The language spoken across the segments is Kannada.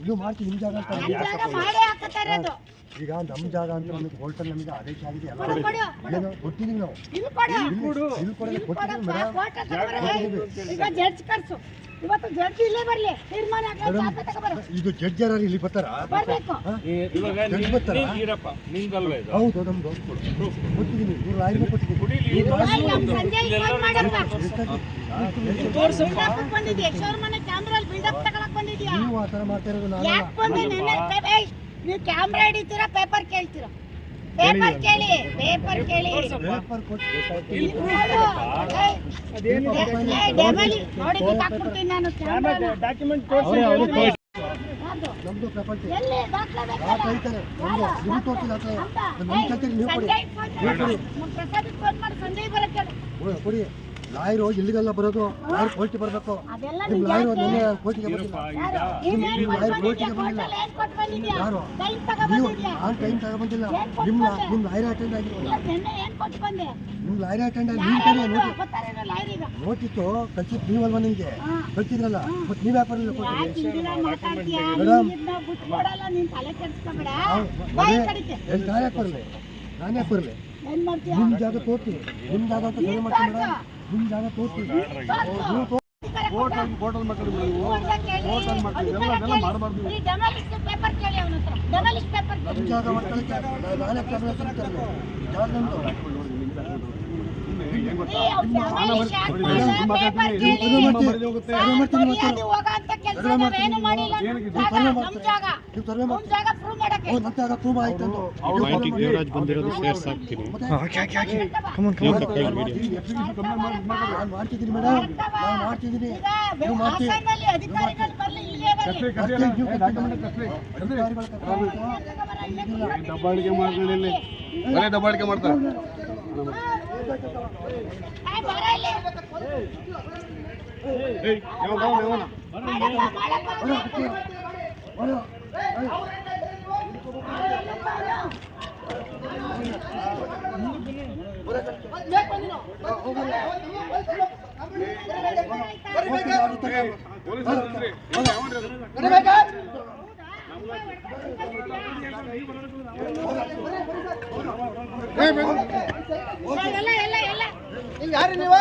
ಇದು ಮಾಡಿ ನಿಮ್ಮ ಜಾಗ ಅಂತ ಈಗ ನಮ್ಮ ಜಾಗ ಅಂತ ನಮಗೆ ಹೋಟೆಲ್ ನಮಗೆ ಆದೇಶ ಆಗಿದೆ ಎಲ್ಲ. ಕೊಟ್ಟಿದ್ದೀವಿ ನಾವು. ಇಲ್ಲಿ ಕೊಡೋದು ಕೊಟ್ಟಿದ್ದೀವಿ ಮೇಡಮ್. ಇವತ್ತು ಜಡ್ಜಿ ಇಲ್ಲೇ ಬರಲಿ. ತೀರ್ಮಾನ ಇದು ಜಡ್ಜ್ ಯಾರು ಇಲ್ಲಿ ಬರ್ತಾರ? ಬರಬೇಕು. ಇವಾಗ ಜಡ್ಜ್ ಬರ್ತಾರ? ನೀರಪ್ಪ ನಿಂದಲ್ವ ಇದು? ಹೌದು ನಮ್ದು ಕೊಟ್ಟಿದ್ದೀನಿ ಇವ್ರು ಕೊಟ್ಟಿದ್ದೀನಿ ನೀವು ಆ ಥರ ಮಾಡ್ತಾ ಇರೋದು ನಾನು ನೀವು ಕ್ಯಾಮ್ರಾ ಹಿಡಿತೀರಾ ಪೇಪರ್ ಕೇಳ್ತೀರಾ? ಪೇಪರ್ ಕೇಳಿ ಪೇಪರ್ ಕೇಳಿ. ಕ್ಯಾಮ್ರಾ ನಮ್ದು ದಾಖಲೆ ಆ? ಕೈತಾರೆ ನಮ್ದು? ನೀವು ತೋರಿಸಿಲ್ಲ ಅಂತ. ನಮ್ಮ ಕೈತಾರೆ ನೀವು. ಕೊಡಿ, ಕೊಡಿ. ಲಾಯರು ಇಲ್ಲಿಗೆಲ್ಲ ಬರೋದು ಯಾರು ಕೋರ್ಟಿಗೆ ಬರಬೇಕು. ಅದೆಲ್ಲ ನಿಮ್ಮ ಲಾಯರು? ನಿನ್ನೆ ಕೋರ್ಟಿಗೆ ಬಂದಿಲ್ಲ. ನಿಮ್ಮ ಲಾಯರ್ ಕೋರ್ಟಿಗೆ? ಬಂದಿಲ್ಲ? ಯಾರು? ಟೈಮ್ ನೀವು ಯಾರು ನಾನು ಟೈಮ್ ತಗೊಂಬಂದಿಲ್ಲ ಬಂದಿಲ್ಲ. ನಿಮ್ ನಿಮ್ಮ ನಿಮ್ಮ ಲಾಯರ್ ಅಟೆಂಡ್ ಆಗಿರೋ ನಿಮ್? ನಿಮ್ಮ ಲಾಯರ್ ಅಟೆಂಡ್ ಆಗಿ ನೀವು ಲಾಯರಿಗೆ? ನೋಟಿಸು ಕಳ್ಸಿದ್ದು ನೀವಲ್ವಾ ನಿಮಗೆ. ಕಳ್ಸಿದ್ರಲ್ಲ? ಮತ್ತೆ ನೀವು ವ್ಯಾಪಾರ? ಮೇಡಮ್. ಯಾಕೆ ಬರಲಿ? ನಾನು ಯಾಕೆ ಬರಲಿ? ನಿಮ್ಮ ಜಾಗ ತೋರ್ಸಿ ನಿಮ್ಮ ಜಾಗ ಅಂತ ಮಾಡ್ತೀನಿ ಮೇಡಮ್. ನಿಮ್ಮ ಜಾಗ ತೋರ್ಸಿ ತೋರ್ಸು. ನೀವು ತೋರ್ಸಿ ಅಧಿಕಾರ ಕೊಟ್ಟ. ನೀವು ಅಂತ ಕೇಳಿ, ಎಲ್ಲ ಎಲ್ಲ. ನಿಮ್ಮ ಜಾಗ ಮಾಡ್ಕೊಳ್ಳಿಕ್ಕೆ ನಾನೇ ಕ್ಯಾಮ್ರಾ ತರ್ತೀನಿ ಜಾಗ ನಮ್ದು ಏ, ಅವ್ನ್ demolish act ಮೇಡಮ್, ಮಾಡ, paper ಕೇಳಿ. ನೀವು ಕಡಿಮೆ ಮಾಡ್ತೀರಿ. ಸಾರ್, ಕಡಿಮೆ ಮಾಡ್ತೀನಿ ಬರೀ ಇವತ್ತು. ಅದು ಹೋಗೋ ಅಂತ ಕೆಲ್ಸ ಕಡಿಮೆ ನಾವೇನು ಮಾಡ್ತೀನಿ ಮಾಡಿಲ್ಲ. ನೀವು ಜಾಗ, ಮಾಡ್ತಿದ್ದೀನಿ ಮೇಡಮ್ ನಾನು ಮಾಡ್ತಿದ್ದೀನಿ ಈಗ ನೀವು ಮಾಡ್ತೀವಿ ಹಾಸನಲ್ಲಿ ಅಧಿಕಾರಿಗಳು ಬರ್ಲಿ, ಇಲ್ಲೇ ಬರ್ಲಿ. ದಬ್ಬಾಳಿಕೆ ಮಾಡ್ಕೊಳ್ಳಿ ಬರೇ ದಬ್ಬಾಳಿಕೆ ಮಾಡ್ತಾರೆ ಏ, ಯಾರು ನೀವು?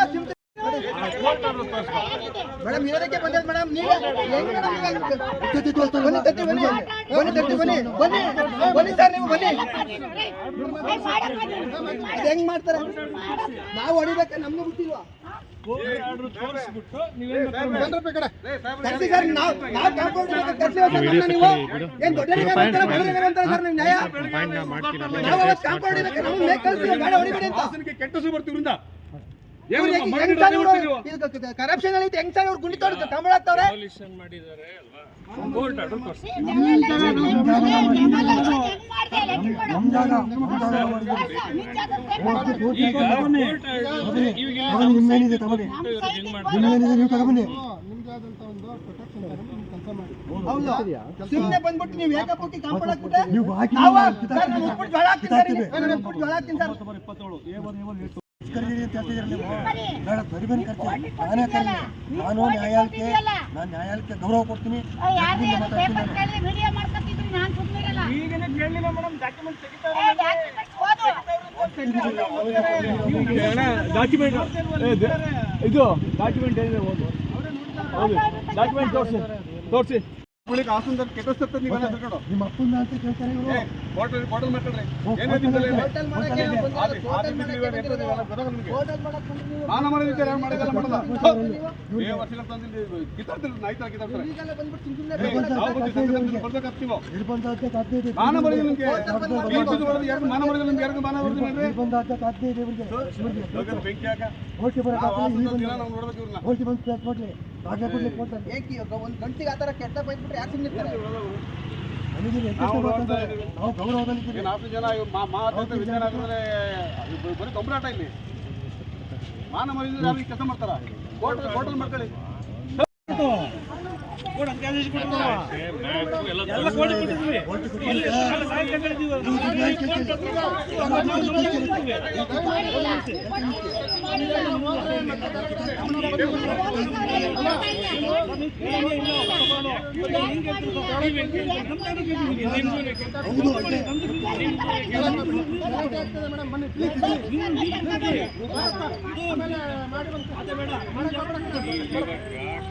ಮೇಡಮ್ ಇರೋದಕ್ಕೆ ಬಂದದ್ದು ಮೇಡಮ್ ನೀವು ಹೆಂಗ್ ಬನ್ನಿ ತತ್ತಿ ಬನ್ನಿ ಬನ್ನಿ ತತ್ತಿ ಬನ್ನಿ ಬನ್ನಿ ಬನ್ನಿ ಸರ್ ನೀವು ಬನ್ನಿ. ಏ, ಮಾಡಪ್ಪ ಇದು ಹೆಂಗ್ ಮಾಡ್ತಾರೆ ನಾವು ಹೊಡಿಬೇಕ ನಮ್ಗೆ ಬಿಟ್ಟಿಲ್ವಾ ಕೆಟ್ಟ ಬರ್ತೀವ್ರಿಂದ. ಕರಪ್ಷನ್ ಅಲ್ಲಿ ಹೆಂಗ್ ಸರ್ ಗುಂಡಿ ತೋಡ್ತಾರೆ? ತಮಿಳ್ ಆಗ್ತವ್ರೆ ಸುಮ್ಮನೆ ಬಂದ್ಬಿಟ್ಟು ನೀವು ಯಾಕಪ್ಪ ಹೋಗಿ ಕಾಂಪೌಂಡ್ ಹಾಕ್ಬಿಟ್ಟೆ? ನೀವು ಜೋಳ ಹಾಕ್ತೀನಿ ಸರ್. ಅಂತ ನೀವು? ಬೇಡ ತರಿಬೇನ್ ಕರ್ತೀನಿ ನಾನೇ ಕರೀಲಿ ನಾನು ನ್ಯಾಯಾಲಯಕ್ಕೆ. ನಾನು ನ್ಯಾಯಾಲಯಕ್ಕೆ ಗೌರವ ಕೊಡ್ತೀನಿ. ಮಾತಾಡ್ತೀನಿ ನಾನು. ಈಗನೇ ಕೇಳಲಿಲ್ಲ ಮೇಡಮ್ ಡಾಕ್ಯುಮೆಂಟ್ ಇದು ಡಾಕ್ಯುಮೆಂಟ್ ಏನಿದೆ ಓದು. ಹೌದು. ಡಾಕ್ಯುಮೆಂಟ್ ತೋರಿಸಿ. ತೋರಿಸಿ. ಕೆಟ್ಟಸ್ತದ ನೀವೆಲ್ಲ ತಿಳ್ಕೊಂಡು ನಿಮ್ಮ ಅಪ್ಪನ ಅಂತ ಕೇಳ್ತಾರೆ ಇವರು. ಹೋಟೆಲ್ ಹೋಟೆಲ್ ಮಾಡ್ಕೊಳ್ಳಿ ಏನೇನು ನಿಮ್ಮಲ್ಲಿ? ಹೋಟೆಲ್ ಮಾಡಕ್ಕೆ ಹೋಟೆಲ್ ಮಾಡಕ್ಕೆ? ಹೋಟೆಲ್ ಮಾಡಕ್ಕೆ ಯಾರು ಮಾಡಿದಲ್ಲ ಮಾಡಲ್ಲ? ಏ ವರ್ಷಗಳ ತಂದಿಲ್ಲಿ ಕಿತ್ತಾಡ್ತಾರೆ. ಈಗೆಲ್ಲ ಬಂದ್ಬಿಟ್ಟು ಸಾಧ್ಯ ಇದೆ. ಮಾನ ನಿಮ್ಗೆ. ನಿಮ್ಗೆ ಸಾಧ್ಯ ಇದೆ ಇವ್ರಿಗೆ. ಹೋಗೋದು ಬೆಂಕಿ ಬರಕ್ಕೆ ಹಾಸನದ ಬಂದು- ಪ್ಲೇಸ್ ಕೊಡ್ಲಿ. ಕೊಡ್ಲಿ ಕೊಡ್ತಾರೆ ಏಕೆ ಇವಾಗ ಒಂದ್ ಗಂಟೆಗೆ ಆ ಥರ ಕೆಟ್ಟ ಬೈದ್ಬಿಟ್ರೆ ಯಾರು ಸುಮ್ಮನೆ ನನಗೆ ಇದು ನಾವು. ನಾವು ನಾಲ್ಕು ಜನ ಮಾತಾಡ್ತಾರೆ ವಿಚಾರ ಆಗಿದ್ರೆ ಬರೀ ಕಂಪ್ಲೇಂಟ್ ಇಲ್ಲಿ. ಮಾನ ಮರಿದ್ರೆ ಯಾರು ಕೆಲಸ ಮಾಡ್ತಾರ? ಹೋಟೆಲ್ ಹೋಟೆಲ್ ಮಾಡ್ಕೊಳ್ಳಿ ಎಲ್ಲ ಮಾಡಿ ಅಂತ ನಾವು ಒಂದು